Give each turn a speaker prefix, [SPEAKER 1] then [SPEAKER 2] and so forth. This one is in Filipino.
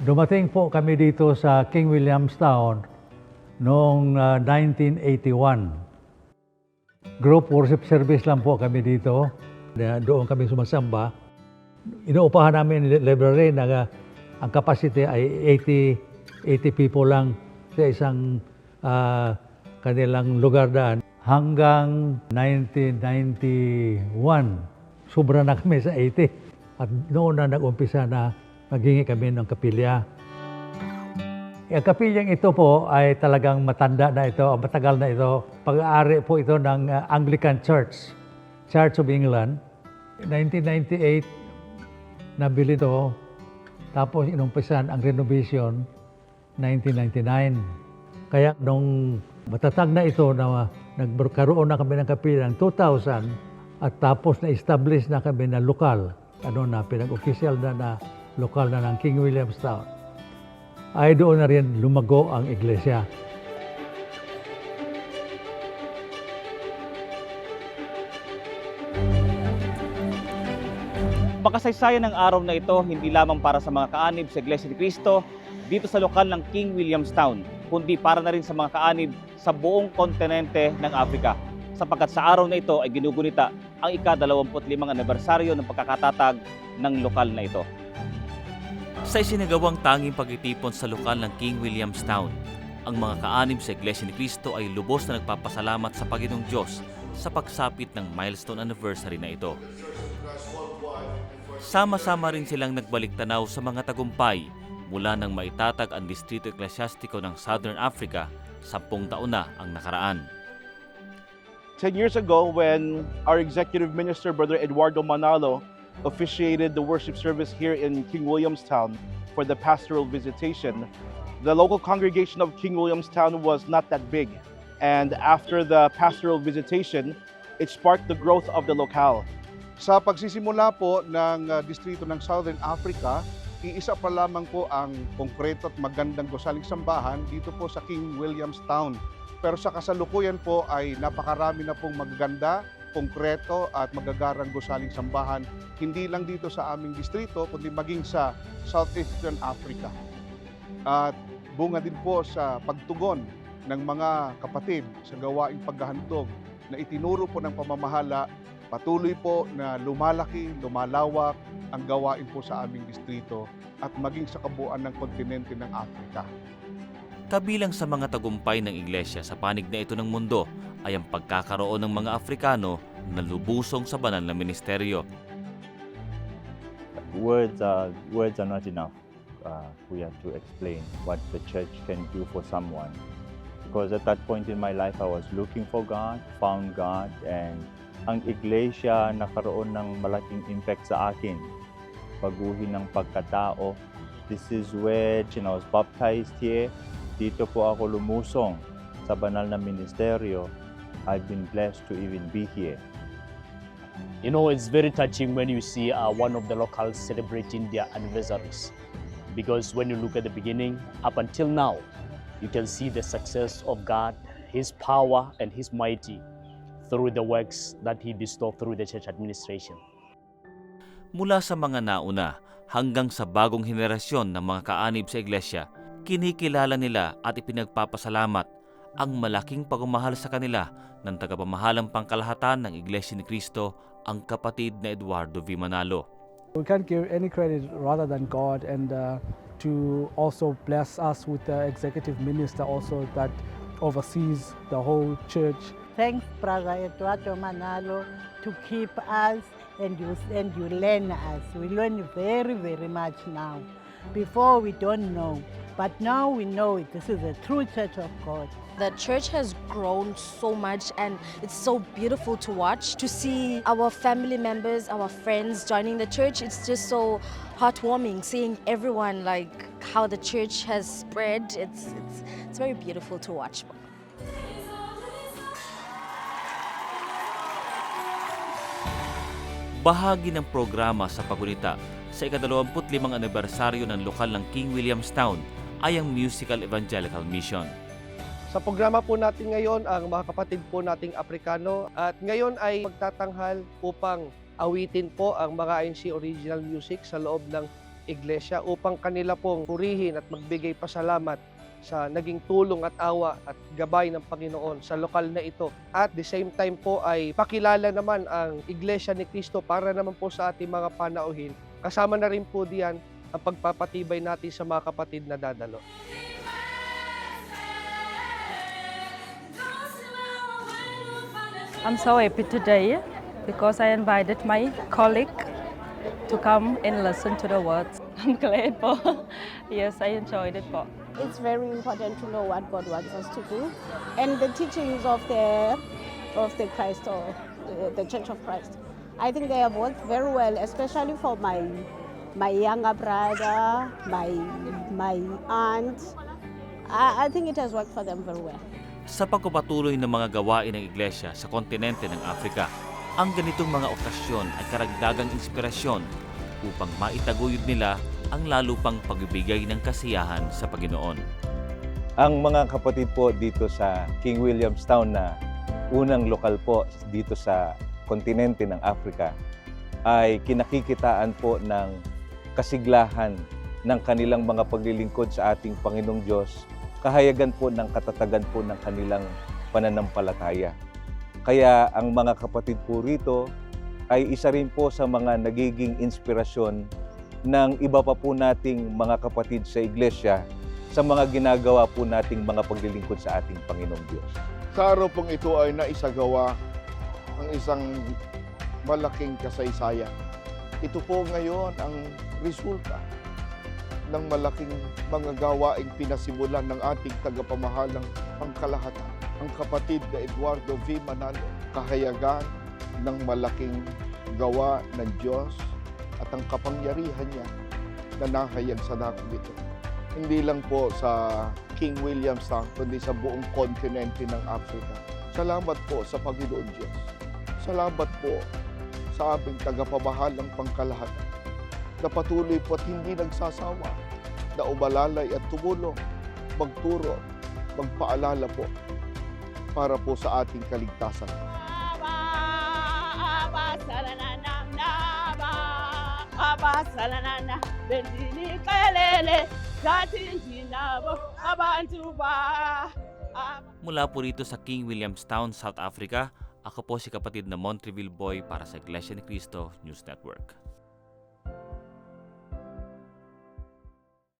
[SPEAKER 1] Dumating po kami dito sa King Williamstown noong ah, 1981. Group worship service lang po kami dito. Doon kami sumasamba. Inuupahan namin library na ah, ang capacity ay 80, 80 people lang sa isang ah, kanilang lugar daan. Hanggang 1991, sobra na kami sa 80. At noon na nag-umpisa na maghingi kami ng kapilya. Ang kapilyang ito po ay talagang matanda na ito, matagal na ito. Pag-aari po ito ng uh, Anglican Church, Church of England. 1998, nabili ito. Tapos inumpisan ang renovation 1999. Kaya nung matatag na ito na nagkaroon na kami ng kapilyang 2000 at tapos na-establish na kami na lokal, ano na, pinag-official na na lokal na ng King Williamstown ay doon na rin lumago ang iglesia.
[SPEAKER 2] Makasaysayan ng araw na ito hindi lamang para sa mga kaanib sa Iglesia ni Cristo dito sa lokal ng King Williamstown, kundi para na rin sa mga kaanib sa buong kontinente ng Afrika. Sapagkat sa araw na ito ay ginugunita ang ika-25 anibersaryo ng pagkakatatag ng lokal na ito.
[SPEAKER 3] Sa isinagawang tanging pagtitipon sa lokal ng King Williamstown, ang mga kaanib sa Iglesia ni Cristo ay lubos na nagpapasalamat sa Panginoong Diyos sa pagsapit ng milestone anniversary na ito. Sama-sama rin silang nagbalik tanaw sa mga tagumpay mula nang maitatag ang Distrito Eklesyastiko ng Southern Africa sampung taon na ang nakaraan.
[SPEAKER 4] 10 years ago when our executive minister, Brother Eduardo Manalo, officiated the worship service here in King Williamstown for the pastoral visitation, the local congregation of King Williamstown was not that big. And after the pastoral visitation, it sparked the growth of the locale.
[SPEAKER 5] Sa pagsisimula po ng uh, distrito ng Southern Africa, iisa pa lamang po ang konkreto at magandang gusaling sambahan dito po sa King Williamstown. Pero sa kasalukuyan po ay napakarami na pong magaganda, konkreto at magagarang gusaling sambahan hindi lang dito sa aming distrito kundi maging sa Southeastern Africa. At bunga din po sa pagtugon ng mga kapatid sa gawaing paghahandog na itinuro po ng pamamahala patuloy po na lumalaki, lumalawak ang gawain po sa aming distrito at maging sa kabuuan ng kontinente ng Afrika.
[SPEAKER 3] Kabilang sa mga tagumpay ng iglesia sa panig na ito ng mundo ay ang pagkakaroon ng mga Afrikano na lubusong sa banal na ministeryo.
[SPEAKER 6] words are words are not enough. Uh, we have to explain what the church can do for someone. Because at that point in my life, I was looking for God, found God, and ang iglesia nakaroon ng malaking impact sa akin. Baguhin ng pagkatao. This is where you know, I was baptized here. Dito po ako lumusong sa banal na ministeryo. I've been blessed to even be here.
[SPEAKER 7] You know, it's very touching when you see uh, one of the locals celebrating their anniversaries. Because when you look at the beginning, up until now, you can see the success of God, His power, and His mighty through the works that He bestowed through the church administration.
[SPEAKER 3] Mula sa mga nauna hanggang sa bagong henerasyon ng mga kaanib sa iglesia, kinikilala nila at ipinagpapasalamat ang malaking pagmamahal sa kanila ng tagapamahalang pangkalahatan ng Iglesia ni Cristo, ang kapatid na Eduardo V. Manalo.
[SPEAKER 8] We can't give any credit rather than God and uh, to also bless us with the executive minister also that oversees the whole church.
[SPEAKER 9] Thanks, Brother Eduardo Manalo, to keep us and you, and you learn us. We learn very, very much now. Before we don't know, but now we know it. This is a true church of God.
[SPEAKER 10] The church has grown so much and it's so beautiful to watch. To see our family members, our friends joining the church, it's just so heartwarming seeing everyone like how the church has spread. It's it's it's very beautiful to watch.
[SPEAKER 3] Bahagi ng programa sa pagunita sa ika-25 anibersaryo ng lokal ng King Williamstown ay ang Musical Evangelical Mission.
[SPEAKER 11] Sa programa po natin ngayon ang mga kapatid po nating Aprikano at ngayon ay magtatanghal upang awitin po ang mga INC original music sa loob ng iglesia upang kanila pong purihin at magbigay pasalamat sa naging tulong at awa at gabay ng Panginoon sa lokal na ito. At the same time po ay pakilala naman ang Iglesia ni Cristo para naman po sa ating mga panauhin. Kasama na rin po diyan ang pagpapatibay natin sa mga kapatid na dadalo.
[SPEAKER 12] I'm so happy today because I invited my colleague to come and listen to the words. I'm glad po. yes, I enjoyed it po.
[SPEAKER 13] It's very important to know what God wants us to do, and the teachings of the of the Christ or the, the Church of Christ. I think they have worked very well, especially for my my younger brother, my my aunt. I, I think it has worked for them very well.
[SPEAKER 3] Sa pagpapatuloy ng mga gawain ng iglesia sa kontinente ng Afrika, ang ganitong mga okasyon ay karagdagang inspirasyon upang maitaguyod nila ang lalo pang pagbibigay ng kasiyahan sa Panginoon.
[SPEAKER 14] Ang mga kapatid po dito sa King Williamstown na unang lokal po dito sa kontinente ng Africa ay kinakikitaan po ng kasiglahan ng kanilang mga paglilingkod sa ating Panginoong Diyos, kahayagan po ng katatagan po ng kanilang pananampalataya. Kaya ang mga kapatid po rito ay isa rin po sa mga nagiging inspirasyon ng iba pa po nating mga kapatid sa iglesia sa mga ginagawa po nating mga paglilingkod sa ating Panginoong Diyos.
[SPEAKER 15] Sa araw pong ito ay naisagawa ang isang malaking kasaysayan. Ito po ngayon ang resulta ng malaking mga gawaing pinasimulan ng ating tagapamahalang pangkalahatan, ang kapatid na Eduardo V. Manalo, kahayagan ng malaking gawa ng Diyos at ang kapangyarihan niya na nahayag sa dakong ito. Hindi lang po sa King Williamstown, kundi sa buong kontinente ng Africa. Salamat po sa Panginoon Diyos. Salamat po sa aming tagapamahalang pangkalahatan na patuloy po at hindi nagsasawa. Na umalalay at tumulong, magturo, magpaalala po para po sa ating kaligtasan.
[SPEAKER 3] Mula po rito sa King Williamstown, South Africa, ako po si kapatid na Montreville Boy para sa Iglesia ni Cristo News Network.